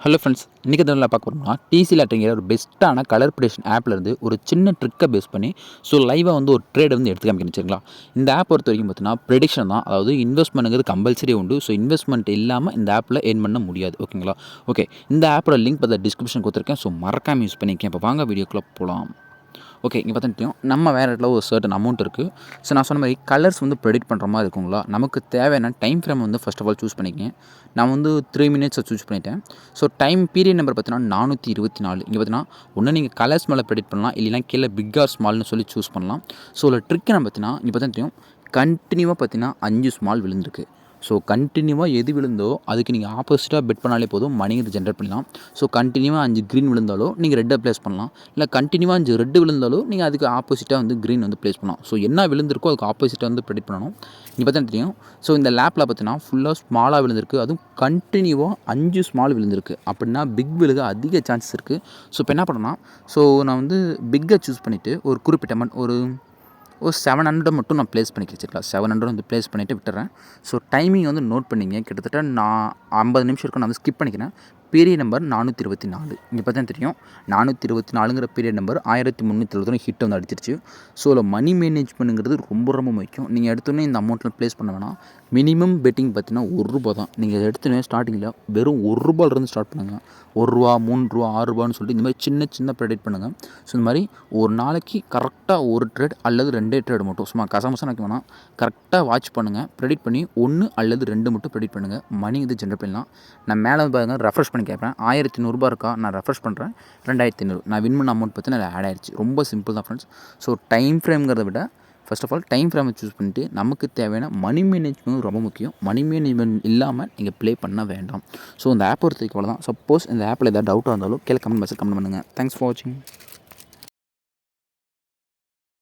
Hello friends இன்றைக்கி தான் பார்க்க போகிறோம்னா டிசி லாட்டரிங்கிற ஒரு பெஸ்ட்டான கலர் ப்ரிடேஷன் ஆப்லேருந்து ஒரு சின்ன ட்ரிக்கை பேஸ் பண்ணி ஸோ லைவாக வந்து ஒரு ட்ரேட் வந்து எடுத்து காமிக்கணும் சரிங்களா? இந்த ஆப் பொறுத்த வரைக்கும் பார்த்தீங்கன்னா ப்ரெடிக்ஷன் தான். அதாவது இன்வெஸ்ட்மெண்ட்டுங்கிறது கம்பல்சரி உண்டு. ஸோ இன்வெஸ்ட்மெண்ட் இல்லாமல் இந்த ஆப்பில் ஏர்ன் பண்ண முடியாது ஓகேங்களா ஓகே இந்த ஆப்போட லிங்க் பார்த்தா டிஸ்கிரிப்ஷன் கொடுத்துருக்கேன். ஸோ மறக்காமல் யூஸ் பண்ணிக்கேன் இப்போ வாங்க வீடியோக்குள்ளே போகலாம் ஓகே இங்கே பார்த்துட்டியும் நம்ம வேறு இடத்துல ஒரு சர்டன் அமௌண்ட் இருக்குது ஸோ நான் சொன்ன மாதிரி கலர்ஸ் வந்து ப்ரெடிக்ட் பண்ணுற மாதிரி இருக்குங்களா? நமக்கு தேவையான டைம் ஃப்ரேம் வந்து ஃபஸ்ட் ஆஃப் ஆல் சூஸ் பண்ணிக்கங்க. நான் வந்து த்ரீ மினிட்ஸை சூஸ் பண்ணிட்டேன். ஸோ டைம் பீரியட் நம்பர் பார்த்தீங்கன்னா நானூற்றி இருபத்தி நாலு. இங்கே பார்த்தீங்கன்னா ஒன்று நீங்கள் கலர்ஸ் மேலே ப்ரெடிக்ட் பண்ணலாம் இல்லைனா கீழே பிக் ஆர் ஸ்மால்னு சொல்லி சூஸ் பண்ணலாம். ஸோ ஒரு ட்ரிக் நம்ம பார்த்தீங்கன்னா இங்கே பார்த்தீங்கன்னா கண்டினியூவாக பார்த்தீங்கன்னா அஞ்சு ஸ்மால் விழுந்திருக்கு. ஸோ கண்டினியூவாக எது விழுந்தோ அதுக்கு நீங்கள் ஆப்போசிட்டாக பெட் பண்ணாலே போதும். மணிங்கிறது ஜென்ரேட் பண்ணலாம். ஸோ கண்டினியூவாக அஞ்சு க்ரீன் விழுந்தாலோ நீங்கள் ரெட்டை ப்ளேஸ் பண்ணலாம். இல்லை கண்டினியூவாக அஞ்சு ரெட்டு விழுந்தாலோ நீங்கள் அதுக்கு ஆப்போசிட்டாக வந்து க்ரீன் வந்து ப்ளேஸ் பண்ணலாம். ஸோ என்ன விழுந்திருக்கோ அதுக்கு ஆப்போசிட்டாக வந்து ப்ரெடிட் பண்ணணும். நீங்கள் பார்த்தா தெரியும். ஸோ இந்த லேப்பில் பார்த்தீங்கன்னா ஃபுல்லாக ஸ்மாலாக விழுந்திருக்கு. அதுவும் கண்டினியூவாக அஞ்சு ஸ்மால் விழுந்திருக்கு. அப்படின்னா பிக் விழுக அதிக சான்சஸ் இருக்குது ஸோ இப்போ என்ன பண்ணணும்னா ஸோ நான் வந்து பிக்கை சூஸ் பண்ணிவிட்டு ஒரு குறிப்பிட்ட மண் ஒரு ஒரு செவன் ஹண்ட்ரட் மட்டும் நான் ப்ளேஸ் பண்ணி வச்சுருக்கலாம். செவன் ஹண்ட்ரட் வந்து ப்ளேஸ் பண்ணிவிட்டு விட்டுறேன். ஸோ டைமிங் வந்து நோட் பண்ணிங்க. கிட்டத்தட்ட நான் ஐம்பது நிமிஷம் இருக்கும். நான் வந்து ஸ்கிப் பண்ணிக்கிறேன். பீரியட் நம்பர் நானூற்றி இருபத்தி நாலு. இங்கே பார்த்தா தெரியும். நானூற்றி இருபத்தி நாலுங்கிற பீரியட் நம்பர் ஆயிரத்தி முந்நூற்றி இருபது ஹிட் வந்து அடிச்சிருச்சு. ஸோ அதில் மணி மேனேஜ்மெண்ட்டுங்கிறது ரொம்ப ரொம்ப முக்கியம். நீங்கள் எடுத்தோன்னே இந்த அமௌண்ட்டில் ப்ளேஸ் பண்ண வேணாம். மினிமம் பெட்டிங் பார்த்தீங்கன்னா ஒரு ரூபா தான். நீங்கள் எடுத்தோன்னே ஸ்டார்டிங்கில் வெறும் ஒரு ரூபாயிலிருந்து ஸ்டார்ட் பண்ணுங்கள் ஒரு ரூபா மூணு ரூபா ஆறு ரூபான்னு சொல்லிட்டு இந்த மாதிரி சின்ன சின்ன ப்ரெடிட் பண்ணுங்கள் ஸோ இந்த மாதிரி ஒரு நாளைக்கு கரெக்டாக ஒரு ட்ரேட் அல்லது ரெண்டே ட்ரேட் மட்டும் சும்மா கசமசம் நினைக்க வேணாம். கரெக்டாக வாட்ச் பண்ணுங்கள் ப்ரெடிட் பண்ணி ஒன்று அல்லது ரெண்டு மட்டும் ப்ரெடிட் பண்ணுங்கள் மணி இது ஜென்ரேட் பண்ணலாம் நான் மேலே வந்து ரெஃப்ரெஷ் பண்ணி கேட்பேன். ஆயிரத்தி நூறுரூபா இருக்கா? நான் ரெஃப்ரெஷ் பண்ணுறேன் ரெண்டாயிரத்தி ஐநூறு. நான் வின் பண்ண அமௌண்ட் பார்த்து ஆட் ஆயிடுச்சு ரொம்ப சிம்பிள் தான் ஃப்ரெண்ட்ஸ் ஸோ டைம் ஃப்ரேம்ங்கிறத விட ஃபஸ்ட் ஆஃப் ஆல் டைம் ஃப்ரேமை சூஸ் பண்ணிட்டு நமக்கு தேவையான மணி மேனேஜ்மெண்ட் ரொம்ப முக்கியம். மணி மேனேஜ்மெண்ட் இல்லாமல் நீங்கள் ப்ளே பண்ண வேண்டாம். ஸோ இந்த ஆப் ஒருத்தருக்கு வரைக்கும் தான் சப்போஸ் இந்த ஆப்பில் ஏதாவது டவுட்டாக இருந்தாலும் கீழே கமெண்ட் பாக்ஸில் கமெண்ட் பண்ணுங்கள் தேங்க்ஸ் ஃபார் வாட்சிங்